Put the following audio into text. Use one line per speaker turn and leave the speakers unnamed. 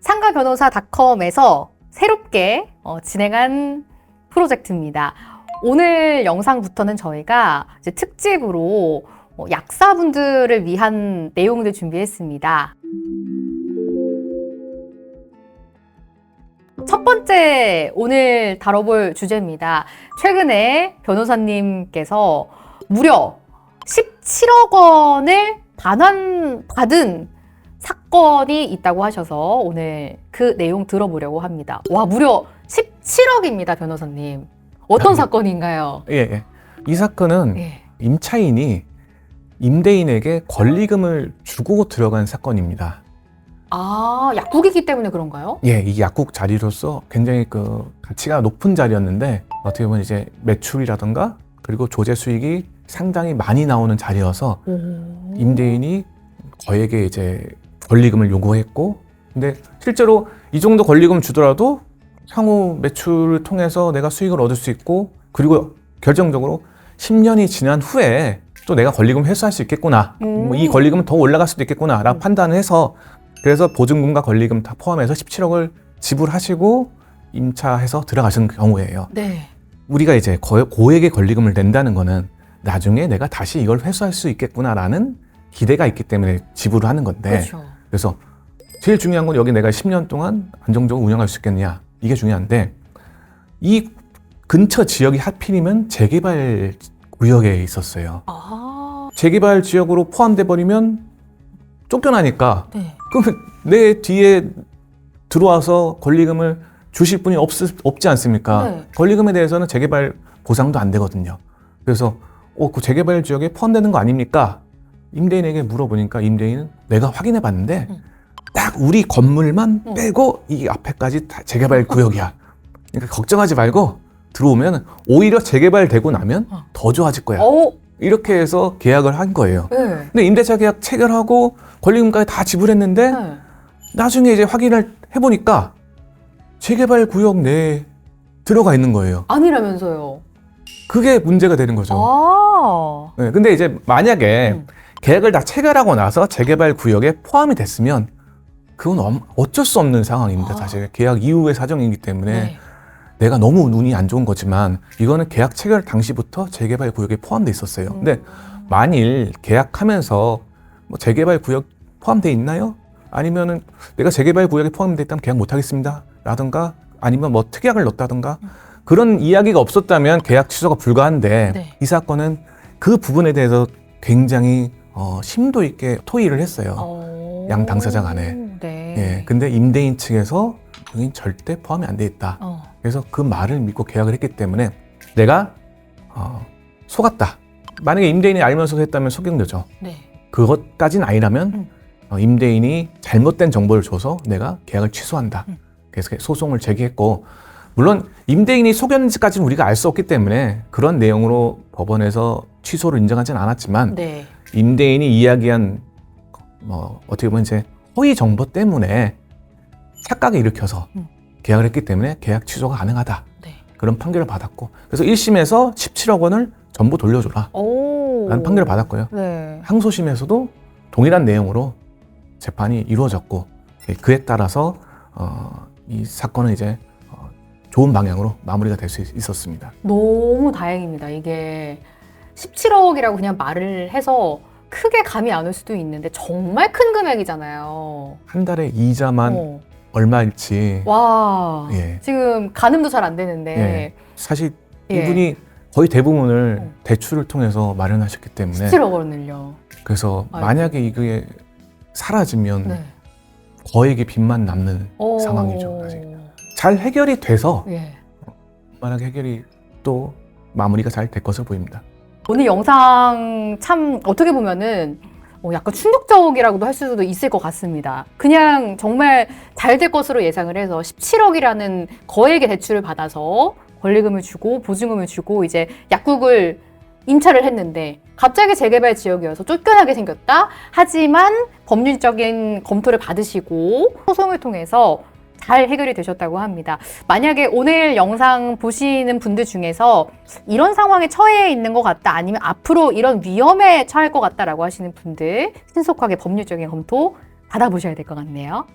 상가변호사닷컴에서 새롭게 어, 진행한 프로젝트입니다. 오늘 영상부터는 저희가 특집으로 어, 약사분들을 위한 내용들 준비했습니다. 첫 번째 오늘 다뤄볼 주제입니다. 최근에 변호사님께서 무려 17억 원을 반환받은 사건이 있다고 하셔서 오늘 그 내용 들어보려고 합니다. 와, 무려 17억입니다, 변호사님. 어떤
네.
사건인가요?
예, 예. 이 사건은
예.
임차인이 임대인에게 권리금을 주고 들어간 사건입니다.
아, 약국이기 때문에 그런가요?
예, 이 약국 자리로서 굉장히 그 가치가 높은 자리였는데 어떻게 보면 이제 매출이라던가 그리고 조제 수익이 상당히 많이 나오는 자리여서
오.
임대인이 저에게 이제 권리금을 요구했고 근데 실제로 이 정도 권리금 주더라도 향후 매출을 통해서 내가 수익을 얻을 수 있고 그리고 결정적으로 10년이 지난 후에 또 내가 권리금 회수할 수 있겠구나
음.
뭐이 권리금은 더 올라갈 수도 있겠구나라고 판단을 해서 그래서 보증금과 권리금 다 포함해서 17억을 지불하시고 임차해서 들어가신 경우예요.
네.
우리가 이제 거- 고액의 권리금을 낸다는 거는 나중에 내가 다시 이걸 회수할 수 있겠구나라는 기대가 있기 때문에 지불을 하는 건데
그렇죠.
그래서 제일 중요한 건 여기 내가 10년 동안 안정적으로 운영할 수 있겠느냐 이게 중요한데 이 근처 지역이 하필이면 재개발 구역에 있었어요.
아,
재개발 지역으로 포함돼 버리면 쫓겨나니까
네.
그러면 내 뒤에 들어와서 권리금을 주실 분이 없, 없지 않습니까?
네.
권리금에 대해서는 재개발 보상도 안 되거든요. 그래서 어, 그 재개발 지역에 포함되는 거 아닙니까? 임대인에게 물어보니까 임대인은 내가 확인해 봤는데
음.
딱 우리 건물만
음.
빼고 이 앞에까지 다 재개발 구역이야. 그러니까 걱정하지 말고 들어오면 오히려 재개발되고 나면
어.
더 좋아질 거야.
어,
이렇게 해서 계약을 한 거예요.
네.
근데 임대차 계약 체결하고 권리금까지 다 지불했는데
네.
나중에 이제 확인을 해보니까 재개발 구역 내에 들어가 있는 거예요.
아니라면서요.
그게 문제가 되는 거죠.
아.
네, 근데 이제 만약에
음.
계약을 다 체결하고 나서 재개발 구역에 포함이 됐으면 그건 엄- 어쩔 수 없는 상황입니다.
아.
사실 계약 이후의 사정이기 때문에
네.
내가 너무 눈이 안 좋은 거지만 이거는 계약 체결 당시부터 재개발 구역에 포함돼 있었어요. 근데 만일 계약하면서 뭐 재개발 구역 포함돼 있나요? 아니면은 내가 재개발 구역에 포함돼 있다면 계약 못 하겠습니다. 라든가 아니면 뭐 특약을 넣었다든가 그런 이야기가 없었다면 계약 취소가 불가한데
네.
이 사건은 그 부분에 대해서 굉장히 어, 심도 있게 토의를 했어요.
어.
양 당사자 간에.
네.
예, 근데 임대인 측에서 여긴 절대 포함이 안 돼 있다.
어.
그래서 그 말을 믿고 계약을 했기 때문에 내가 어, 속았다. 만약에 임대인이 알면서도 했다면 속인 거죠.
네.
그것까진 아니라면
음.
어, 임대인이 잘못된 정보를 줘서 내가 계약을 취소한다.
음.
그래서 소송을 제기했고 물론 임대인이 속였는지까지는 우리가 알 수 없기 때문에 그런 내용으로 법원에서 취소를 인정하지는 않았지만
네.
임대인이 이야기한 뭐 어떻게 보면 이제 허위 정보 때문에 착각을 일으켜서
음.
계약을 했기 때문에 계약 취소가 가능하다.
네.
그런 판결을 받았고 그래서 1심에서 17억 원을 전부 돌려줘라
오.
라는 판결을 받았고요.
네.
항소심에서도 동일한 내용으로 재판이 이루어졌고 예, 그에 따라서 어, 이 사건은 이제 어, 좋은 방향으로 마무리가 될 수 있었습니다.
너무 다행입니다. 이게 17억이라고 그냥 말을 해서 크게 감이 안 올 수도 있는데 정말 큰 금액이잖아요.
한 달에 이자만
어.
얼마일지
와.
예.
지금 가늠도 잘 안 되는데.
예. 사실
예.
이분이 거의 대부분을
어.
대출을 통해서 마련하셨기 때문에
17억 원을요.
그래서
아이고.
만약에 이게 사라지면
네.
거액의 빚만 남는
어.
상황이죠. 사실. 잘 해결이 돼서
예.
만약 해결이 또 마무리가 잘 될 것으로 보입니다.
오늘 영상 참 어떻게 보면은 어, 약간 충격적이라고도 할 수도 있을 것 같습니다. 그냥 정말 잘 될 것으로 예상을 해서 17억이라는 거액의 대출을 받아서 권리금을 주고 보증금을 주고 이제 약국을 임차를 했는데 갑자기 재개발 지역이어서 쫓겨나게 생겼다. 하지만 법률적인 검토를 받으시고 소송을 통해서 잘 해결이 되셨다고 합니다. 만약에 오늘 영상 보시는 분들 중에서 이런 상황에 처해 있는 것 같다 아니면 앞으로 이런 위험에 처할 것 같다라고 하시는 분들 신속하게 법률적인 검토 받아보셔야 될 것 같네요.